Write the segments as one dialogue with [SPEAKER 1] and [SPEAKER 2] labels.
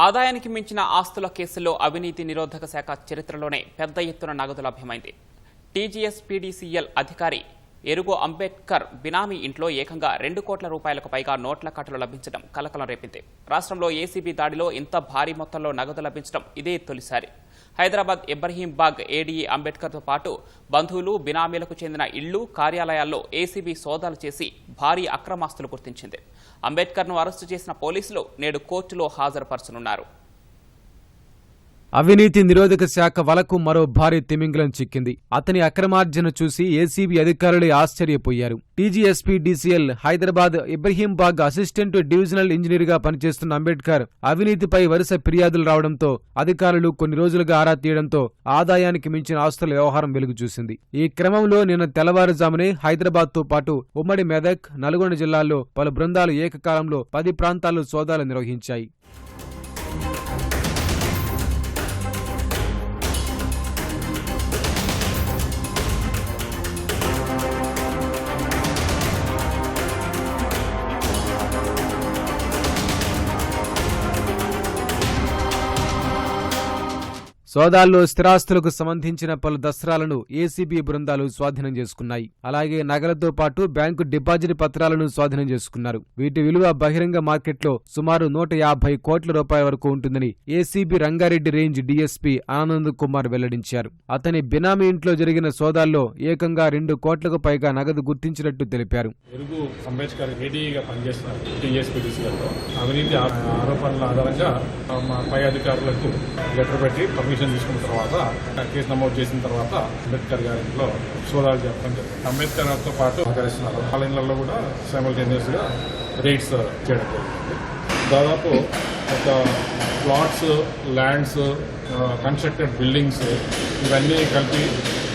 [SPEAKER 1] ఆదాయానికి మించిన ఆస్తుల కేసుల్లో అవినీతి నిరోధక శాఖ చరిత్రలోనే పెద్ద ఎత్తున నగదు లభ్యమైంది. టీజీఎస్ పీడీసీఎల్ అధికారి ఎరుగో అంబేద్కర్ బినామీ ఇంట్లో ఏకంగా రెండు కోట్ల రూపాయలకు పైగా నోట్ల కట్టలు లభించడం కలకలం రేపింది. రాష్ట్రంలో ఏసీబీ దాడిలో ఇంత భారీ మొత్తంలో నగదు లభించడం ఇదే తొలిసారి. హైదరాబాద్ ఇబ్రహీంబాగ్ ఏడీఈ అంబేద్కర్తో పాటు బంధువులు బినామీలకు చెందిన ఇళ్ళు కార్యాలయాల్లో ఏసీబీ సోదాలు చేసి భారీ అక్రమాస్తులు గుర్తించింది. అంబేద్కర్ను అరెస్టు చేసిన పోలీసులు నేడు కోర్టులో హాజరుపరచనున్నారు.
[SPEAKER 2] అవినీతి నిరోధక శాఖ వలకు మరో భారీ తిమింగలం చిక్కింది. అతని అక్రమార్జన చూసి ఏసీబీ అధికారులే ఆశ్చర్యపోయారు. TGSP DCL Hyderabad Ibrahimbagh assistant divisional ఇంజనీర్గా పనిచేస్తున్న అంబేద్కర్ అవినీతిపై వరుస ఫిర్యాదులు రావడంతో అధికారులు కొన్ని రోజులుగా ఆరా తీయడంతో ఆదాయానికి మించిన ఆస్తుల వ్యవహారం వెలుగు చూసింది. ఈ క్రమంలో నిన్న తెల్లవారుజామునే హైదరాబాద్తో పాటు ఉమ్మడి మెదక్ నల్గొండ జిల్లాల్లో పలు బృందాలు ఏకకాలంలో పది ప్రాంతాల్లో సోదాలు నిర్వహించాయి. సోదాల్లో స్థిరాస్తులకు సంబంధించిన పలు దస్త్రాలను ఏసీబీ బృందాలు స్వాధీనం చేసుకున్నాయి. అలాగే నగలతో పాటు బ్యాంకు డిపాజిట్ పత్రాలను స్వాధీనం చేసుకున్నారు. వీటి విలువ బహిరంగ మార్కెట్లో సుమారు నూట యాభై కోట్ల రూపాయల వరకు ఉంటుందని ACB Rangareddy range DSP Anand Kumar వెల్లడించారు. అతని బినామీ ఇంట్లో జరిగిన సోదాల్లో ఏకంగా రెండు కోట్లకు పైగా నగదు గుర్తించినట్టు తెలిపారు.
[SPEAKER 3] ఆరోపణల ఆధారంగా మా పై అధికారులకు లెటర్ పెట్టి పర్మిషన్ తీసుకున్న తర్వాత కేసు నమోదు చేసిన తర్వాత అంబేద్కర్ గారి ఇంట్లో సోదాలు జరపడం జరిగింది. అంబేద్కర్ గారితో పాటు సహకరిస్తున్నారు. వాళ్ళ ఇళ్ళలో కూడా సైమల్టేనియస్గా రేట్స్ చేయడం జరిగింది. దాదాపు ఒక ప్లాట్స్ ల్యాండ్స్ కన్స్ట్రక్టెడ్ బిల్డింగ్స్ ఇవన్నీ కలిపి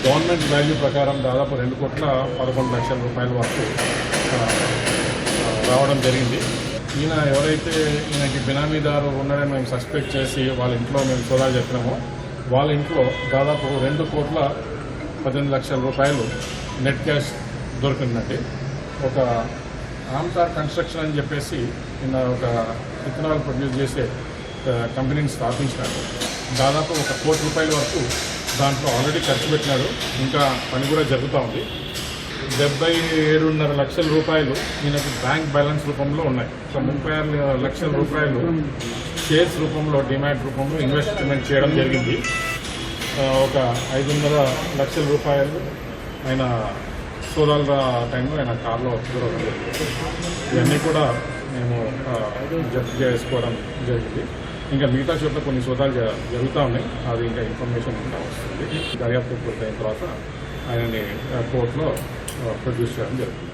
[SPEAKER 3] గవర్నమెంట్ వాల్యూ ప్రకారం దాదాపు రెండు కోట్ల పదకొండు లక్షల రూపాయల వరకు రావడం జరిగింది. ఈయన ఎవరైతే ఈయనకి బినామీదారు ఉన్నాడని మేము సస్పెక్ట్ చేసి వాళ్ళ ఇంట్లో మేము సోదాలు చెప్పినామో వాళ్ళ ఇంట్లో దాదాపు రెండు కోట్ల పద్దెనిమిది లక్షల రూపాయలు నెట్ క్యాష్ దొరికిందండి. ఒక ఆమ్తార్ కన్స్ట్రక్షన్ అని చెప్పేసి నిన్న ఒక విత్తనాలు ప్రొడ్యూస్ చేసే కంపెనీని స్థాపించినాడు దాదాపు ఒక కోటి రూపాయల వరకు దాంట్లో ఆల్రెడీ ఖర్చు పెట్టినాడు ఇంకా పని కూడా జరుగుతూ ఉంది. డెబ్బై ఏడున్నర లక్షల రూపాయలు ఈయనకు బ్యాంక్ బ్యాలెన్స్ రూపంలో ఉన్నాయి. ఒక ముప్పై ఆరు లక్షల రూపాయలు షేర్స్ రూపంలో డిమాండ్ రూపంలో ఇన్వెస్ట్మెంట్ చేయడం జరిగింది. ఒక ఒక ఐదున్నర లక్షల రూపాయలు ఆయన సోదాల టైంలో ఆయన కార్లో దొరకడం ఇవన్నీ కూడా మేము జప్తు చేసుకోవడం జరిగింది. ఇంకా మిగతా చోట్ల కొన్ని సోదాలు జ- జరుగుతూ ఉన్నాయి. అది ఇంకా ఇన్ఫర్మేషన్ ఇంకా వస్తుంది. దర్యాప్తు పూర్తయిన తర్వాత ఆయనని కోర్టులో ప్రొడ్యూస్ చేయడం జరుగుతుంది.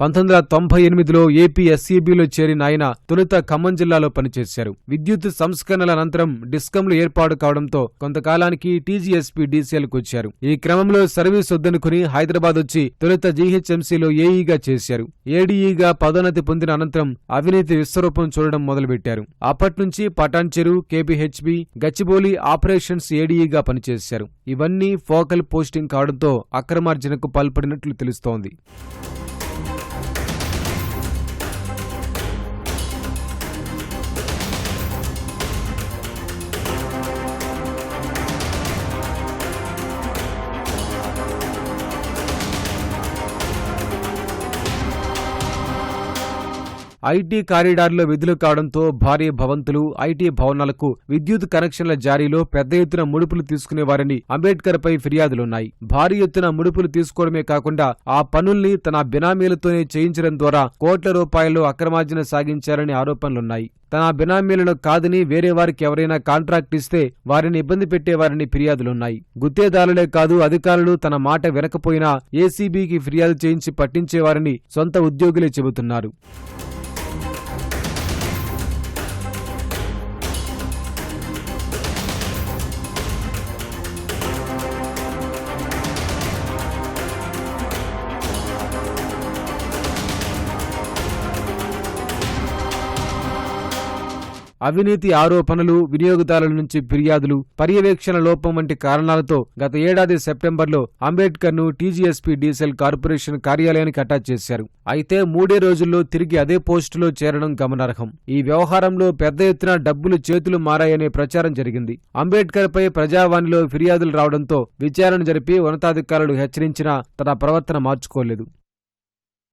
[SPEAKER 2] పంతొమ్మిది వందల తొంభై ఎనిమిదిలో ఏపీ ఎస్సీబీలో చేరిన ఆయన తొలుత ఖమ్మం జిల్లాలో పనిచేశారు. విద్యుత్ సంస్కరణల అనంతరం డిస్కంలు ఏర్పాటు కావడంతో కొంతకాలానికి టీజీఎస్పీ డీసీఎల్కు వచ్చారు. ఈ క్రమంలో సర్వీస్ వద్దనుకుని హైదరాబాద్ వచ్చి తొలుత జీహెచ్ఎంసీలో ఏఈగా చేశారు. ఏడీఈగా పదోన్నతి పొందిన అనంతరం అవినీతి విశ్వరూపం చూడడం మొదలుపెట్టారు. అప్పట్నుంచి పటాన్చెరు కేపీహెచ్బి గచ్చిబౌలి ఆపరేషన్స్ ఏడీఈగా పనిచేశారు. ఇవన్నీ ఫోకల్ పోస్టింగ్ కావడంతో అక్రమార్జనకు పాల్పడినట్లు తెలుస్తోంది. ఐటీ కారిడార్లో విధులు కావడంతో భారీ భవంతులు ఐటీ భవనాలకు విద్యుత్ కనెక్షన్ల జారీలో పెద్ద ఎత్తున ముడుపులు తీసుకునేవారని అంబేద్కర్ పై ఫిర్యాదులున్నాయి. భారీ ఎత్తున ముడుపులు తీసుకోవడమే కాకుండా ఆ పనుల్ని తన బినామీలతోనే చేయించడం ద్వారా కోట్ల రూపాయలు అక్రమార్జన సాగించారని ఆరోపణలున్నాయి. తన బినామీలను కాదని వేరే వారికి ఎవరైనా కాంట్రాక్ట్ ఇస్తే వారిని ఇబ్బంది పెట్టేవారని ఫిర్యాదులున్నాయి. గుత్తేదారులే కాదు అధికారులు తన మాట వినకపోయినా ఏసీబీకి ఫిర్యాదు చేయించి పట్టించేవారని సొంత ఉద్యోగులే చెబుతున్నారు. అవినీతి ఆరోపణలు వినియోగదారుల నుంచి ఫిర్యాదులు పర్యవేక్షణ లోపం వంటి కారణాలతో గత ఏడాది సెప్టెంబర్లో అంబేద్కర్ను టీజీఎస్పీ డీసెల్ కార్పొరేషన్ కార్యాలయానికి అటాచ్ చేశారు. అయితే మూడే రోజుల్లో తిరిగి అదే పోస్టులో చేరడం గమనార్హం. ఈ వ్యవహారంలో పెద్ద ఎత్తున డబ్బులు చేతులు మారాయనే ప్రచారం జరిగింది. అంబేద్కర్పై ప్రజావాణిలో ఫిర్యాదులు రావడంతో విచారణ జరిపి ఉన్నతాధికారులు హెచ్చరించినా తన ప్రవర్తన మార్చుకోలేదు.